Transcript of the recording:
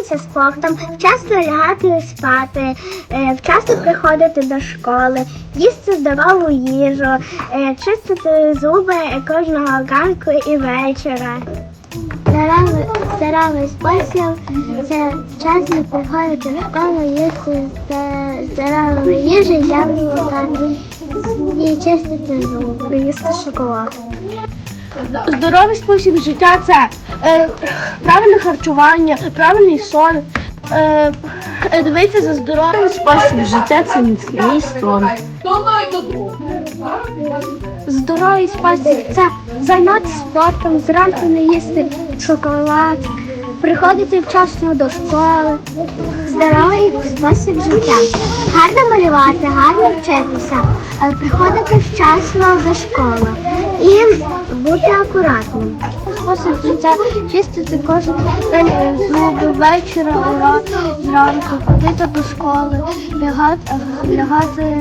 займатися спортом, вчасно лягати спати, е, вчасно приходити до школи, їсти здорову їжу, е, чистити зуби кожного ранку і вечора. Здоровий, здоровий спосіб це вчасно приходити до школи, їсти здорову їжу, яблука і чистити зуби, їсти шоколад. Здоровий спосіб життя це правильне харчування, правильний сон. Е, е, дивитися за здоровим спосіб життя це міцний сон. Здоровий спосіб це займатися спортом, зранку не їсти шоколад, приходити вчасно до школи. Здоровий спосіб життя. Гарно малювати, гарно вчитися, е, приходити вчасно до школи і бути акуратним. Життя чистити кожен день зуби, вечора, ура- зранку, ходити до школи, лягати, лягати